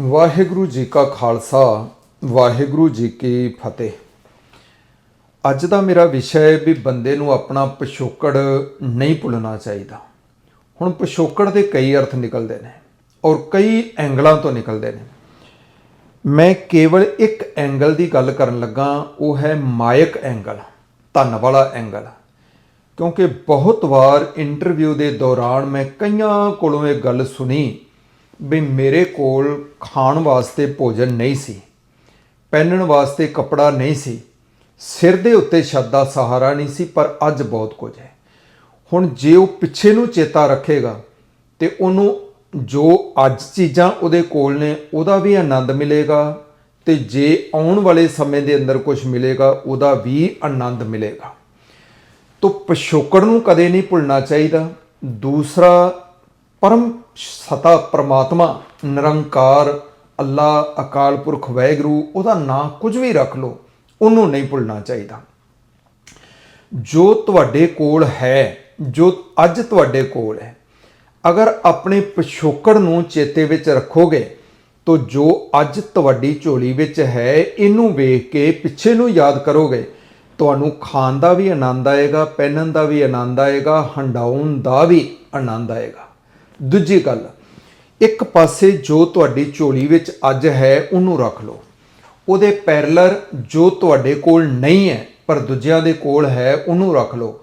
ਵਾਹਿਗੁਰੂ ਜੀ ਕਾ ਖਾਲਸਾ, ਵਾਹਿਗੁਰੂ ਜੀ ਕੀ ਫਤਿਹ। ਅੱਜ ਦਾ ਮੇਰਾ ਵਿਸ਼ਾ ਹੈ ਵੀ ਬੰਦੇ ਨੂੰ ਆਪਣਾ ਪਿਛੋਕੜ ਨਹੀਂ ਭੁੱਲਣਾ ਚਾਹੀਦਾ। ਹੁਣ ਪਿਛੋਕੜ ਦੇ ਕਈ ਅਰਥ ਨਿਕਲਦੇ ਨੇ ਔਰ ਕਈ ਐਂਗਲਾਂ ਤੋਂ ਨਿਕਲਦੇ ਨੇ। ਮੈਂ ਕੇਵਲ ਇੱਕ ਐਂਗਲ ਦੀ ਗੱਲ ਕਰਨ ਲੱਗਾ, ਉਹ ਹੈ ਮਾਇਕ ਐਂਗਲ, ਧਨ ਵਾਲਾ ਐਂਗਲ। ਕਿਉਂਕਿ ਬਹੁਤ ਵਾਰ ਇੰਟਰਵਿਊ ਦੇ ਦੌਰਾਨ ਮੈਂ ਕਈਆਂ ਕੋਲੋਂ ਇਹ ਗੱਲ ਸੁਣੀ ਵੀ ਮੇਰੇ ਕੋਲ ਖਾਣ ਵਾਸਤੇ ਭੋਜਨ ਨਹੀਂ ਸੀ, ਪਹਿਨਣ ਵਾਸਤੇ ਕੱਪੜਾ ਨਹੀਂ ਸੀ, ਸਿਰ ਦੇ ਉੱਤੇ ਛੱਤ ਦਾ ਸਹਾਰਾ ਨਹੀਂ ਸੀ, ਪਰ ਅੱਜ ਬਹੁਤ ਕੁਝ ਹੈ। ਹੁਣ ਜੇ ਉਹ ਪਿੱਛੇ ਨੂੰ ਚੇਤਾ ਰੱਖੇਗਾ ਤੇ ਉਹਨੂੰ ਜੋ ਅੱਜ ਚੀਜ਼ਾਂ ਉਹਦੇ ਕੋਲ ਨੇ, ਉਹਦਾ ਵੀ ਆਨੰਦ ਮਿਲੇਗਾ ਤੇ ਜੇ ਆਉਣ ਵਾਲੇ ਸਮੇਂ ਦੇ ਅੰਦਰ ਕੁਝ ਮਿਲੇਗਾ, ਉਹਦਾ ਵੀ ਆਨੰਦ ਮਿਲੇਗਾ। ਤੋ ਪਿਛੋਕੜ ਨੂੰ ਕਦੇ ਨਹੀਂ ਭੁੱਲਣਾ ਚਾਹੀਦਾ। ਦੂਸਰਾ, ਪਰਮ ਸਤਾ ਪ੍ਰਮਾਤਮਾ, ਨਿਰੰਕਾਰ, ਅੱਲਾ, ਅਕਾਲ ਪੁਰਖ ਵਾਹਿਗੁਰੂ ਉਹਦਾ ਨਾਂ ਕੁਝ ਵੀ ਰੱਖ ਲਓ, ਉਹਨੂੰ ਨਹੀਂ ਭੁੱਲਣਾ ਚਾਹੀਦਾ। ਜੋ ਤੁਹਾਡੇ ਕੋਲ ਹੈ, ਜੋ ਅੱਜ ਤੁਹਾਡੇ ਕੋਲ ਹੈ, ਅਗਰ ਆਪਣੇ ਪਿਛੋਕੜ ਨੂੰ ਚੇਤੇ ਵਿੱਚ ਰੱਖੋਗੇ, ਤੋ ਜੋ ਅੱਜ ਤੁਹਾਡੀ ਝੋਲੀ ਵਿੱਚ ਹੈ, ਇਹਨੂੰ ਵੇਖ ਕੇ ਪਿੱਛੇ ਨੂੰ ਯਾਦ ਕਰੋਗੇ, ਤੁਹਾਨੂੰ ਖਾਣ ਦਾ ਵੀ ਆਨੰਦ ਆਏਗਾ, ਪਹਿਨਣ ਦਾ ਵੀ ਆਨੰਦ ਆਏਗਾ, ਹੰਡਾਉਣ ਦਾ ਵੀ ਆਨੰਦ ਆਏਗਾ। ਦੂਜੀ ਗੱਲ, ਇੱਕ ਪਾਸੇ ਜੋ ਤੁਹਾਡੀ ਝੋਲੀ ਵਿੱਚ ਅੱਜ ਹੈ, ਉਹਨੂੰ ਰੱਖ ਲਓ। ਉਹਦੇ ਪੈਰਲਰ ਜੋ ਤੁਹਾਡੇ ਕੋਲ ਨਹੀਂ ਹੈ, ਪਰ ਦੂਜਿਆਂ ਦੇ ਕੋਲ ਹੈ, ਉਹਨੂੰ ਰੱਖ ਲਓ।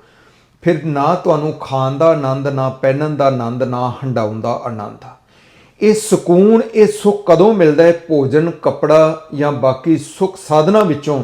ਫਿਰ ਨਾ ਤੁਹਾਨੂੰ ਖਾਣ ਦਾ ਆਨੰਦ, ਨਾ ਪਹਿਨਣ ਦਾ ਆਨੰਦ, ਨਾ ਹੰਡਾਉਣ ਦਾ ਆਨੰਦ। ਇਹ ਸਕੂਨ, ਇਹ ਸੁੱਖ ਕਦੋਂ ਮਿਲਦਾ ਹੈ? ਭੋਜਨ, ਕੱਪੜਾ ਜਾਂ ਬਾਕੀ ਸੁੱਖ ਸਾਧਨਾ ਵਿੱਚੋਂ।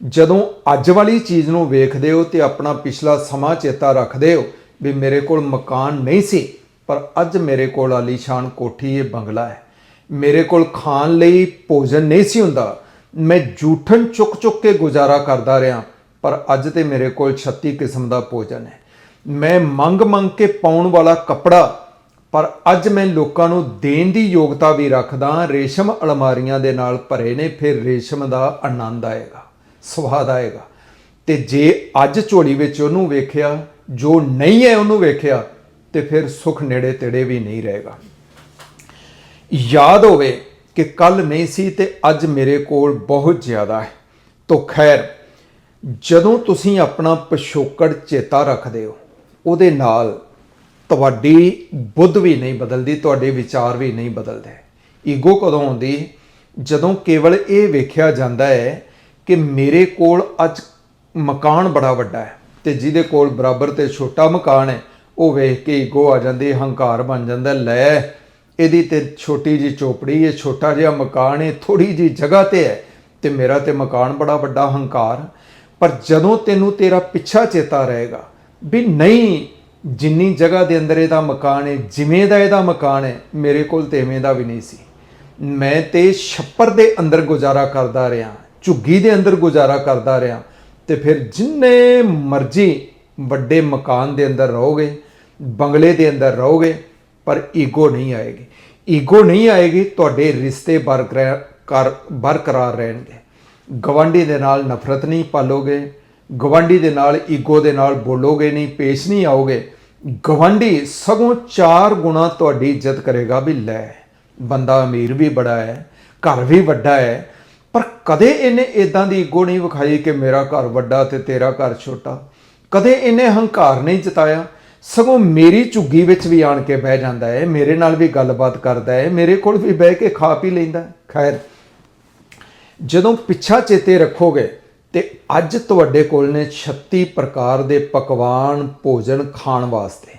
ਜਦੋਂ ਅੱਜ ਵਾਲੀ ਚੀਜ਼ ਨੂੰ ਵੇਖਦੇ ਹੋ ਤੇ ਆਪਣਾ ਪਿਛਲਾ ਸਮਾਂ ਚੇਤਾ ਰੱਖਦੇ ਹੋ ਵੀ ਮੇਰੇ ਕੋਲ ਮਕਾਨ ਨਹੀਂ ਸੀ ਪਰ ਅੱਜ ਮੇਰੇ ਕੋਲ ਆਲੀਸ਼ਾਨ ਕੋਠੀ ਇਹ ਬੰਗਲਾ ਹੈ। ਮੇਰੇ ਕੋਲ ਖਾਣ ਲਈ ਭੋਜਨ ਨਹੀਂ ਸੀ ਹੁੰਦਾ। ਮੈਂ ਜੂਠਣ ਚੁੱਕ ਚੁੱਕ ਕੇ ਗੁਜ਼ਾਰਾ ਕਰਦਾ ਰਿਹਾ, ਪਰ ਅੱਜ ਤੇ ਮੇਰੇ ਕੋਲ 36 ਕਿਸਮ ਦਾ ਭੋਜਨ ਹੈ। ਮੈਂ ਮੰਗ ਮੰਗ ਕੇ ਪਾਉਣ ਵਾਲਾ ਕੱਪੜਾ, ਪਰ ਅੱਜ ਮੈਂ ਲੋਕਾਂ ਨੂੰ ਦੇਣ ਦੀ ਯੋਗਤਾ ਵੀ ਰੱਖਦਾ ਰੇਸ਼ਮ ਅਲਮਾਰੀਆਂ ਦੇ ਨਾਲ ਭਰੇ ਨੇ, ਫਿਰ ਰੇਸ਼ਮ ਦਾ ਆਨੰਦ ਆਏਗਾ ਸਵਾਦ ਆਏਗਾ। ਤੇ ਜੇ ਅੱਜ ਝੋਲੀ ਵਿੱਚ ਉਹਨੂੰ ਵੇਖਿਆ, ਜੋ ਨਹੀਂ ਹੈ ਉਹਨੂੰ ਵੇਖਿਆ ਤੇ ਫਿਰ ਸੁਖ ਨੇੜੇ ਤੇੜੇ ਵੀ ਨਹੀਂ ਰਹੇਗਾ। ਯਾਦ ਹੋਵੇ ਕਿ ਕੱਲ ਨਹੀਂ ਸੀ ਤੇ ਅੱਜ ਮੇਰੇ ਕੋਲ ਬਹੁਤ ਜ਼ਿਆਦਾ ਹੈ। ਤੋ ਖੈਰ, ਜਦੋਂ ਤੁਸੀਂ ਆਪਣਾ ਪਿਛੋਕੜ ਚੇਤਾ ਰੱਖਦੇ ਹੋ, ਉਹਦੇ ਨਾਲ ਤੁਹਾਡੀ ਬੁੱਧ ਵੀ ਨਹੀਂ ਬਦਲਦੀ, ਤੁਹਾਡੇ ਵਿਚਾਰ ਵੀ ਨਹੀਂ ਬਦਲਦੇ। ਈਗੋ ਕਦੋਂ ਆਉਂਦੀ? ਜਦੋਂ ਕੇਵਲ ਇਹ ਵੇਖਿਆ ਜਾਂਦਾ ਹੈ ਕਿ ਮੇਰੇ ਕੋਲ ਅੱਜ ਮਕਾਨ ਬੜਾ ਵੱਡਾ ਹੈ ਤੇ ਜਿਹਦੇ ਕੋਲ ਬਰਾਬਰ ਤੇ ਛੋਟਾ ਮਕਾਨ ਹੈ ਉਹ ਵੇਖ ਕੇ ਈਗੋ ਆ ਜਾਂਦੀ, ਹੰਕਾਰ ਬਣ ਜਾਂਦਾ, ਲੈ ਇਹਦੀ ਤੇ ਛੋਟੀ ਜੀ ਚੋਪੜੀ ਹੈ ਛੋਟਾ ਜਿਹਾ ਮਕਾਨ ਹੈ ਥੋੜੀ ਜੀ ਜਗ੍ਹਾ ਤੇ ਹੈ ਤੇ ਮੇਰਾ ਤੇ ਮਕਾਨ ਬੜਾ ਵੱਡਾ ਹੰਕਾਰ। ਪਰ ਜਦੋਂ ਤੈਨੂੰ ਤੇਰਾ ਪਿੱਛਾ ਚੇਤਾ ਰਹੇਗਾ ਵੀ ਨਹੀਂ, ਜਿੰਨੀ ਜਗ੍ਹਾ ਦੇ ਅੰਦਰ ਇਹਦਾ ਮਕਾਨ ਹੈ, ਜਿਵੇਂ ਦਾ ਇਹਦਾ ਮਕਾਨ ਹੈ, ਮੇਰੇ ਕੋਲ ਤੇ ਐਵੇਂ ਦਾ ਵੀ ਨਹੀਂ ਸੀ। ਮੈਂ ਤੇ ਛੱਪਰ ਦੇ ਅੰਦਰ ਗੁਜ਼ਾਰਾ ਕਰਦਾ ਰਿਹਾ, ਝੁੱਗੀ ਦੇ ਅੰਦਰ ਗੁਜ਼ਾਰਾ ਕਰਦਾ ਰਿਹਾ ਤੇ ਫਿਰ ਜਿੰਨੇ ਮਰਜ਼ੀ ਵੱਡੇ ਮਕਾਨ ਦੇ ਅੰਦਰ ਰਹੋਗੇ ਬੰਗਲੇ ਦੇ ਅੰਦਰ ਰਹੋਗੇ, ਪਰ ਈਗੋ ਨਹੀਂ ਆਏਗੀ। ਈਗੋ ਨਹੀਂ ਆਏਗੀ, ਤੁਹਾਡੇ ਰਿਸ਼ਤੇ ਬਰਕਰਾਰ ਕਰ- ਬਰਕਰਾਰ ਰਹਿਣਗੇ। ਗਵਾਂਢੀ ਦੇ ਨਾਲ ਨਫ਼ਰਤ ਨਹੀਂ ਪਾਲੋਗੇ, ਗਵਾਂਢੀ ਦੇ ਨਾਲ ਈਗੋ ਦੇ ਨਾਲ ਬੋਲੋਗੇ ਨਹੀਂ, ਪੇਸ਼ ਨਹੀਂ ਆਓਗੇ। ਗਵਾਂਢੀ ਸਗੋਂ ਚਾਰ ਗੁਣਾ ਤੁਹਾਡੀ ਇੱਜ਼ਤ ਕਰੇਗਾ ਵੀ ਲੈ, ਬੰਦਾ ਅਮੀਰ ਵੀ ਬੜਾ ਹੈ, ਘਰ ਵੀ ਵੱਡਾ ਹੈ, ਪਰ ਕਦੇ ਇਹਨੇ ਇਦਾਂ ਦੀ ਈਗੋ ਨਹੀਂ ਵਿਖਾਈ ਕਿ ਮੇਰਾ ਘਰ ਵੱਡਾ ਤੇ ਤੇਰਾ ਘਰ ਛੋਟਾ? ਕਦੇ ਇਹਨੇ ਹੰਕਾਰ ਨਹੀਂ ਜਤਾਇਆ? ਸਗੋਂ ਮੇਰੀ ਝੁੱਗੀ ਵਿੱਚ ਵੀ ਆਣ ਕੇ ਬਹਿ ਜਾਂਦਾ ਹੈ, ਮੇਰੇ ਨਾਲ ਵੀ ਗੱਲਬਾਤ ਕਰਦਾ ਹੈ, ਮੇਰੇ ਕੋਲ ਵੀ ਬਹਿ ਕੇ ਖਾ ਪੀ ਲੈਂਦਾ ਖੈਰ, ਜਦੋਂ ਪਿੱਛਾ ਚੇਤੇ ਰੱਖੋਗੇ ਤੇ ਅੱਜ ਤੁਹਾਡੇ ਕੋਲ ਨੇ 36 ਪ੍ਰਕਾਰ ਦੇ ਪਕਵਾਨ ਭੋਜਨ ਖਾਣ ਵਾਸਤੇ।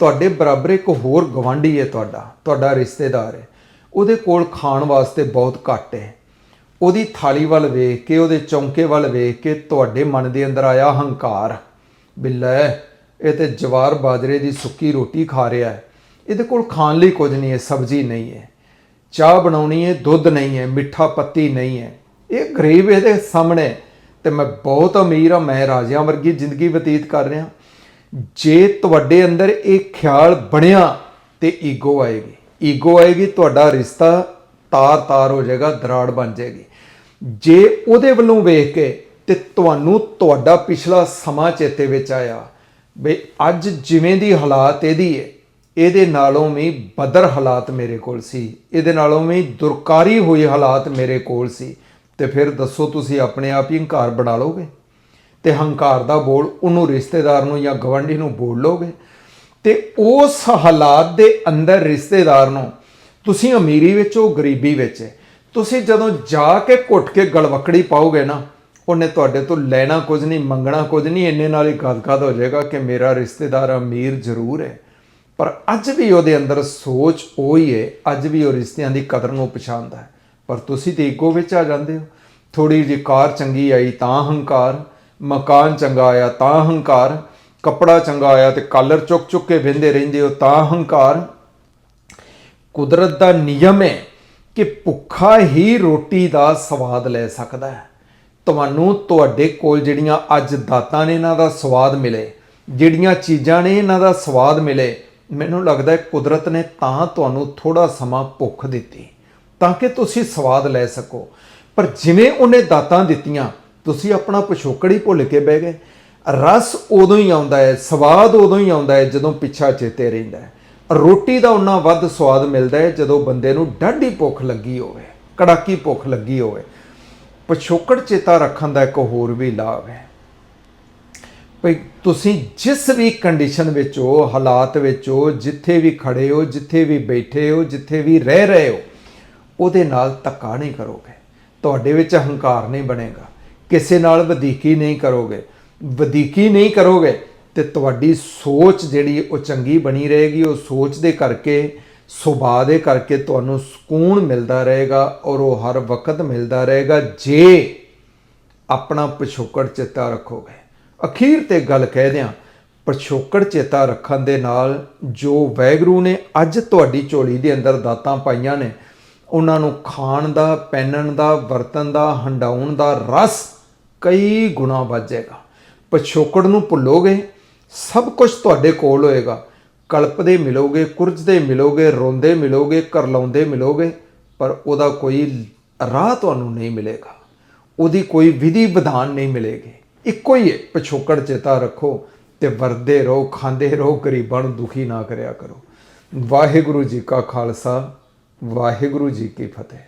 ਤੁਹਾਡੇ ਬਰਾਬਰ ਇੱਕ ਹੋਰ ਗਵਾਂਢੀ ਹੈ ਤੁਹਾਡਾ ਤੁਹਾਡਾ ਰਿਸ਼ਤੇਦਾਰ ਹੈ। ਉਹਦੇ ਕੋਲ ਖਾਣ ਵਾਸਤੇ ਬਹੁਤ ਘੱਟ ਹੈ। ਉਹਦੀ ਥਾਲੀ ਵੱਲ ਵੇਖ ਕੇ, ਉਹਦੇ ਚੌਂਕੇ ਵੱਲ ਵੇਖ ਕੇ ਤੁਹਾਡੇ ਮਨ ਦੇ ਅੰਦਰ ਆਇਆ ਹੰਕਾਰ। ਵੀ ਇਹ ਤੇ ਜਵਾਰ ਬਾਜਰੇ ਦੀ ਸੁੱਕੀ ਰੋਟੀ ਖਾ ਰਿਹਾ ਹੈ। ਇਹਦੇ ਕੋਲ ਖਾਣ ਲਈ ਕੁਝ ਨਹੀਂ ਹੈ, ਸਬਜ਼ੀ ਨਹੀਂ ਹੈ। ਚਾਹ ਬਣਾਉਣੀ ਹੈ, ਦੁੱਧ ਨਹੀਂ ਹੈ, ਮਿੱਠਾ ਪੱਤੀ ਨਹੀਂ ਹੈ। ਇਹ ਗਰੀਬ ਇਹਦੇ ਸਾਹਮਣੇ ਤੇ ਮੈਂ ਬਹੁਤ ਅਮੀਰ ਹਾਂ, ਮੈਂ ਰਾਜਿਆਂ ਵਰਗੀ ਜ਼ਿੰਦਗੀ ਬਤੀਤ ਕਰ ਰਿਹਾ। ਜੇ ਤੁਹਾਡੇ ਅੰਦਰ ਇਹ ਖਿਆਲ ਬਣਿਆ, ਤੇ ਈਗੋ ਆਏਗੀ। ਈਗੋ ਆਏਗੀ, ਤੁਹਾਡਾ ਰਿਸ਼ਤਾ ਤਾਰ-ਤਾਰ ਹੋ ਜਾਏਗਾ, ਦਰਾੜ ਬਣ ਜਾਏਗੀ। ਜੇ ਉਹਦੇ ਵੱਲੋਂ ਵੇਖ ਕੇ ਤੇ ਤੁਹਾਨੂੰ ਤੁਹਾਡਾ ਪਿਛਲਾ ਸਮਾਂ ਚੇਤੇ ਵਿੱਚ ਆਇਆ ਬਈ ਅੱਜ ਜਿਵੇਂ ਦੀ ਹਾਲਾਤ ਇਹਦੀ ਹੈ ਇਹਦੇ ਨਾਲੋਂ ਵੀ ਬਦਰ ਹਾਲਾਤ ਮੇਰੇ ਕੋਲ ਸੀ। ਇਹਦੇ ਨਾਲੋਂ ਵੀ ਦੁਰਕਾਰੀ ਹੋਈ ਹਾਲਾਤ ਮੇਰੇ ਕੋਲ ਸੀ। ਤੇ ਫਿਰ ਦੱਸੋ ਤੁਸੀਂ ਆਪਣੇ ਆਪ ਹੀ ਹੰਕਾਰ ਬਣਾ ਲਓਗੇ? ਤੇ ਹੰਕਾਰ ਦਾ ਬੋਲ ਉਹਨੂੰ ਰਿਸ਼ਤੇਦਾਰ ਨੂੰ ਜਾਂ ਗਵੰਡੀ ਨੂੰ ਬੋਲ ਲੋਗੇ ਤੇ ਉਸ ਹਾਲਾਤ ਦੇ ਅੰਦਰ ਰਿਸ਼ਤੇਦਾਰ ਨੂੰ, ਤੁਸੀਂ ਅਮੀਰੀ ਵਿੱਚ ਉਹ ਗਰੀਬੀ ਵਿੱਚ ਹੈ। ਤੁਸੀਂ ਜਦੋਂ ਜਾ ਕੇ ਘੁੱਟ ਕੇ ਗਲਵਕੜੀ ਪਾਓਗੇ ਨਾ ਉਹਨੇ ਤੁਹਾਡੇ ਤੋਂ ਲੈਣਾ ਕੁਝ ਨਹੀਂ, ਮੰਗਣਾ ਕੁਝ ਨਹੀਂ, ਇੰਨੇ ਨਾਲ ਹੀ ਗਦਗਦ ਹੋ ਜਾਏਗਾ ਕਿ ਮੇਰਾ ਰਿਸ਼ਤੇਦਾਰ ਅਮੀਰ ਜ਼ਰੂਰ ਹੈ। ਪਰ ਅੱਜ ਵੀ ਉਹਦੇ ਅੰਦਰ ਸੋਚ ਉਹੀ ਹੈ, ਅੱਜ ਵੀ ਉਹ ਰਿਸ਼ਤਿਆਂ ਦੀ ਕਦਰ ਨੂੰ ਪਛਾਣਦਾ ਹੈ। ਪਰ ਤੁਸੀਂ ਤੇ ਇੱਕੋ ਵਿੱਚ ਆ ਜਾਂਦੇ ਹੋ। ਥੋੜੀ ਜਿਹੀ ਕਾਰ ਚੰਗੀ ਆਈ ਤਾਂ ਹੰਕਾਰ, ਮਕਾਨ ਚੰਗਾ ਆਇਆ ਤਾਂ ਹੰਕਾਰ, ਕੱਪੜਾ ਚੰਗਾ ਆਇਆ ਤੇ ਕਾਲਰ ਚੁੱਕ ਚੁੱਕ ਕੇ ਵਿੰਦੇ ਰਹਿੰਦੇ ਹੋ ਤਾਂ ਹੰਕਾਰ। ਕੁਦਰਤ ਦਾ ਨਿਯਮ ਹੈ ਕਿ ਭੁੱਖਾ ਹੀ ਰੋਟੀ ਦਾ ਸਵਾਦ ਲੈ ਸਕਦਾ ਹੈ। ਤੁਹਾਨੂੰ ਤੁਹਾਡੇ ਕੋਲ ਜਿਹੜੀਆਂ ਅੱਜ ਦਾਤਾਂ ਨੇ ਇਹਨਾਂ ਦਾ ਸਵਾਦ ਮਿਲੇ, ਜਿਹੜੀਆਂ ਚੀਜ਼ਾਂ ਨੇ ਇਹਨਾਂ ਦਾ ਸਵਾਦ ਮਿਲੇ, ਮੈਨੂੰ ਲੱਗਦਾ ਹੈ ਕੁਦਰਤ ਨੇ ਤਾਂ ਤੁਹਾਨੂੰ ਥੋੜਾ ਸਮਾਂ ਭੁੱਖ ਦਿੱਤੀ, ਤਾਂ ਕਿ ਤੁਸੀਂ ਸਵਾਦ ਲੈ ਸਕੋ। ਪਰ ਜਿਵੇਂ ਉਹਨੇ ਦਾਤਾਂ ਦਿੱਤੀਆਂ, ਤੁਸੀਂ ਆਪਣਾ ਪਿਛੋਕੜ ਹੀ ਭੁੱਲ ਕੇ ਬਹਿ ਗਏ। ਰਸ ਉਦੋਂ ਹੀ ਆਉਂਦਾ ਹੈ, ਸਵਾਦ ਉਦੋਂ ਹੀ ਆਉਂਦਾ ਹੈ ਜਦੋਂ ਪਿੱਛਾ ਚੇਤੇ ਰਹਿੰਦਾ ਹੈ। ਰੋਟੀ ਦਾ ਉਨਾ ਵੱਧ ਸਵਾਦ ਮਿਲਦਾ ਹੈ ਜਦੋਂ ਬੰਦੇ ਨੂੰ ਡਾਢੀ ਭੁੱਖ ਲੱਗੀ ਹੋਵੇ, ਕੜਾਕੀ ਭੁੱਖ ਲੱਗੀ ਹੋਵੇ। ਪਿਛੋਕੜ ਚੇਤਾ ਰੱਖਣ ਦਾ ਇੱਕ ਹੋਰ ਵੀ ਲਾਭ ਹੈ। ਭਈ ਤੁਸੀਂ ਜਿਸ ਵੀ ਕੰਡੀਸ਼ਨ ਵਿੱਚ ਹੋ, ਹਾਲਾਤ ਵਿੱਚ ਹੋ, ਜਿੱਥੇ ਵੀ ਖੜੇ ਹੋ, ਜਿੱਥੇ ਵੀ ਬੈਠੇ ਹੋ, ਜਿੱਥੇ ਵੀ ਰਹਿ ਰਹੇ ਹੋ, ਉਹਦੇ ਨਾਲ ਧੱਕਾ ਨਹੀਂ ਕਰੋਗੇ। ਤੁਹਾਡੇ ਵਿੱਚ ਹੰਕਾਰ ਨਹੀਂ ਬਣੇਗਾ। ਕਿਸੇ ਨਾਲ ਵਧੀਕੀ ਨਹੀਂ ਕਰੋਗੇ। ਵਧੀਕੀ ਨਹੀਂ ਕਰੋਗੇ ਤੇ ਤੁਹਾਡੀ ਸੋਚ ਜਿਹੜੀ ਉਹ ਚੰਗੀ ਬਣੀ ਰਹੇਗੀ, ਉਹ ਸੋਚ ਦੇ ਕਰਕੇ ਸੁਭਾਅ ਦੇ ਕਰਕੇ ਤੁਹਾਨੂੰ ਸਕੂਨ ਮਿਲਦਾ ਰਹੇਗਾ ਔਰ ਉਹ ਹਰ ਵਕਤ ਮਿਲਦਾ ਰਹੇਗਾ ਜੇ ਆਪਣਾ ਪਿਛੋਕੜ ਚੇਤਾ ਰੱਖੋਗੇ। ਅਖੀਰ ਤੇ ਗੱਲ ਕਹਿ ਦਿਆਂ ਪਿਛੋਕੜ ਚੇਤਾ ਰੱਖਣ ਦੇ ਨਾਲ ਜੋ ਵੈਗਰੂ ਨੇ ਅੱਜ ਤੁਹਾਡੀ ਝੋਲੀ ਦੇ ਅੰਦਰ ਦਾਤਾਂ ਪਾਈਆਂ ਨੇ, ਉਹਨਾਂ ਨੂੰ ਖਾਣ ਦਾ, ਪਹਿਨਣ ਦਾ ਵਰਤਨ ਦਾ, ਹੰਡਾਉਣ ਦਾ ਰਸ ਕਈ ਗੁਣਾ ਵੱਧ ਜਾਏਗਾ ਪਿਛੋਕੜ ਨੂੰ ਭੁੱਲੋਗੇ, ਸਭ ਕੁਝ ਤੁਹਾਡੇ ਕੋਲ ਹੋਏਗਾ। ਕਲਪਦੇ ਮਿਲੋਗੇ ਕੁਰਜਦੇ ਮਿਲੋਗੇ, ਰੋਂਦੇ ਮਿਲੋਗੇ ਕਰਲਾਉਂਦੇ ਮਿਲੋਗੇ, ਪਰ ਉਹਦਾ ਕੋਈ ਰਾਹ ਤੁਹਾਨੂੰ ਨਹੀਂ ਮਿਲੇਗਾ। ਉਹਦੀ ਕੋਈ ਵਿਧੀ ਵਿਧਾਨ ਨਹੀਂ ਮਿਲੇਗੀ। ਇੱਕੋ ਹੀ ਹੈ, ਪਿਛੋਕੜ ਚੇਤਾ ਰੱਖੋ ਤੇ ਵਰਦੇ ਰਹੋ, ਖਾਂਦੇ ਰਹੋ, ਗਰੀਬਾਂ ਨੂੰ ਦੁਖੀ ਨਾ ਕਰਿਆ ਕਰੋ। ਵਾਹਿਗੁਰੂ ਜੀ ਕਾ ਖਾਲਸਾ, ਵਾਹਿਗੁਰੂ ਜੀ ਕੀ ਫਤਿਹ।